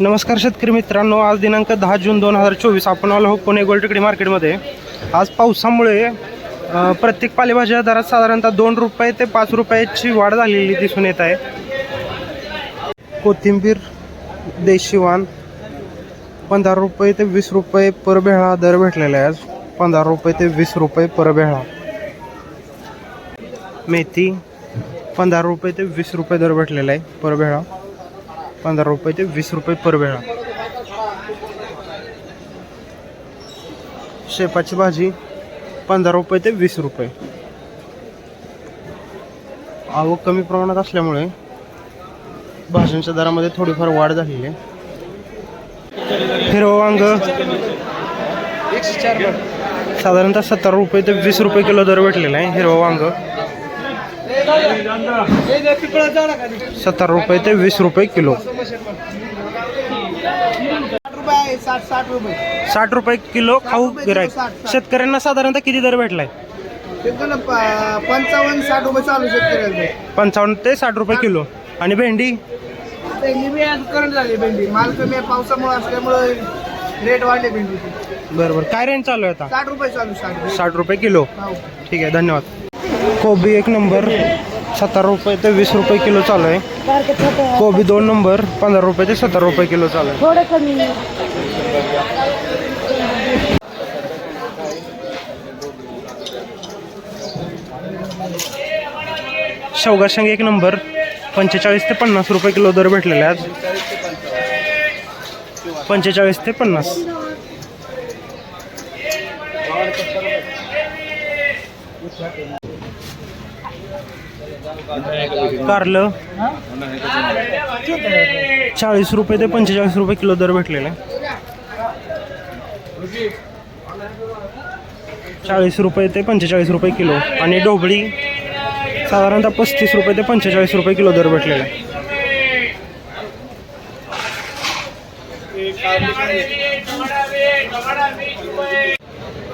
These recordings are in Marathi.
नमस्कार शेतकरी मित्रांनो आज दिनांक दहा जून दोन हजार चोवीस. आपण आलो आहोत पुणे गोलटेकडी मार्केटमध्ये. आज पावसामुळे प्रत्येक पालेभाज्या दरात साधारणतः दोन रुपये ते पाच रुपयाची वाढ झालेली दिसून येत आहे. कोथिंबीर देशीवान पंधरा रुपये ते वीस रुपये परबेळा दर भेटलेला आहे आज. पंधरा रुपये ते वीस रुपये परबेळा. मेथी पंधरा रुपये ते वीस रुपये दर भेटलेला आहे परबेळा. पंधरा रुपये ते वीस रुपये पर वेळा. शेपाची भाजी पंधरा रुपये ते वीस रुपये. आवक कमी प्रमाणात असल्यामुळे भाज्यांच्या दरामध्ये थोडीफार वाढ झालेली आहे. हिरवं वांग साधारणतः सत्तर रुपये ते वीस रुपये किलो दर भेटलेला आहे हिरवं वांग. सत्तर रुपये ते वीस रुपये किलो. साठ रुपये साठ रुपये किलो खाऊ साठ. शेतकऱ्यांना साधारणतः किती दर भेटलाय? शेतकऱ्यांना पंचावन्न साठ रुपये चालू शेतकऱ्यांचे पंचावन्न ते साठ रुपये किलो. आणि भेंडी? भेंडी करंट झाली भेंडी माल कमी पावसामुळे असल्यामुळे रेट वाढले भेंडीचे बरोबर काय रेंज चालू आहे आता? साठ रुपये चालू साठ साठ रुपये किलो. हो. ठीक आहे धन्यवाद. कोबी एक नंबर सत्तर रुपये ते वीस रुपये किलो चालू आहे. कोबी दोन नंबर पंधरा रुपये ते सत्तर रुपये किलो चालू आहे. थोडं कमी शेवगा शेंग एक नंबर पंचेचाळीस ते पन्नास रुपये किलो दर भेटलेले आहे आज. पंचेचाळीस ते पन्नास. कारलं. चाळीस रुपये ते पंचेचाळीस रुपये किलो दर भेटलेला. आहे चाळीस रुपये ते पंचेचाळीस रुपये किलो. आणि ढोबळी साधारणतः पस्तीस रुपये ते पंचेचाळीस रुपये किलो दर भेटलेला.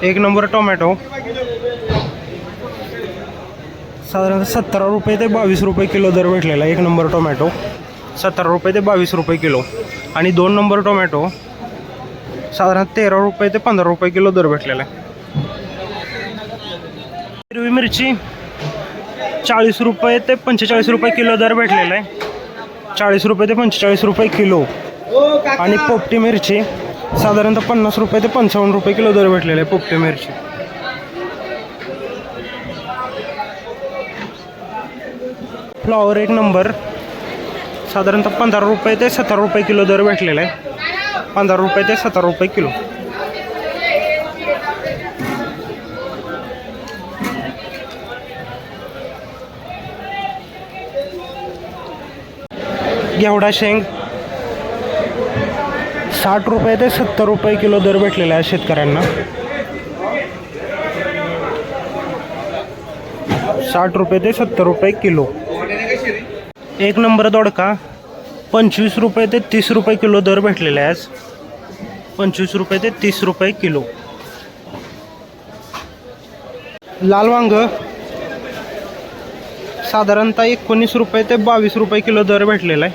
आहे एक नंबर टोमॅटो. साधारणतः सतरा रुपये ते बावीस रुपये किलो दर भेटलेला आहे. एक नंबर टोमॅटो. सतरा रुपये ते बावीस रुपये किलो. आणि दोन नंबर टोमॅटो साधारण तेरा रुपये ते पंधरा रुपये किलो दर भेटलेला आहे. हिरवी मिरची चाळीस रुपये ते पंचेचाळीस रुपये किलो दर भेटलेला आहे. चाळीस रुपये ते पंचेचाळीस रुपये किलो. आणि पोपटी मिरची साधारणतः पन्नास रुपये ते पंचावन्न रुपये किलो दर भेटलेला आहे पोपटी मिरची. फ्लॉवर एक नंबर. साधारणतः पंधरा रुपये ते सतरा रुपये किलो दर भेटलेला आहे. पंधरा रुपये ते सतरा रुपये किलो. घेवडा शेंग. साठ रुपये ते सत्तर रुपये किलो दर भेटलेला आहे शेतकऱ्यांना. साठ रुपये ते सत्तर रुपये किलो. एक नंबर दोडका. पंचवीस रुपये ते तीस रुपये किलो दर भेटलेला आहे आज पंचवीस रुपये ते तीस रुपये किलो. लाल वांग. साधारणतः एकोणीस रुपये ते बावीस रुपये किलो दर भेटलेला आहे.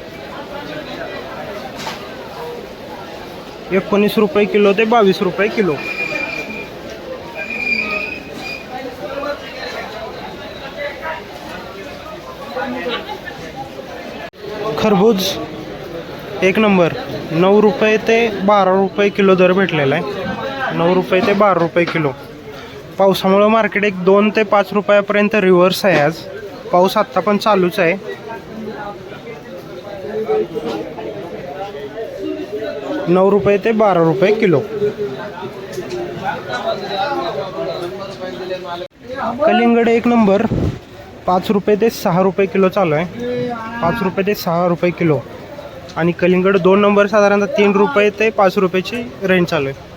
एकोणीस रुपये किलो ते बावीस रुपये किलो. खरबूज एक नंबर. नऊ रुपये ते बारा रुपये किलो दर भेटलेला आहे. नऊ रुपये ते बारा रुपये किलो. पावसामुळं मार्केट एक दोन ते पाच रुपयापर्यंत रिव्हर्स आहे आज. पाऊस आत्ता पण चालूच आहे. नऊ रुपये ते बारा रुपये किलो. कलिंगड एक नंबर. पाच रुपये ते सहा रुपये किलो चालू आहे. पाच रुपये ते सहा रुपये किलो. आणि कलिंगड दोन नंबर साधारणतः तीन रुपये ते पाच रुपयाची रेंज चालू आहे.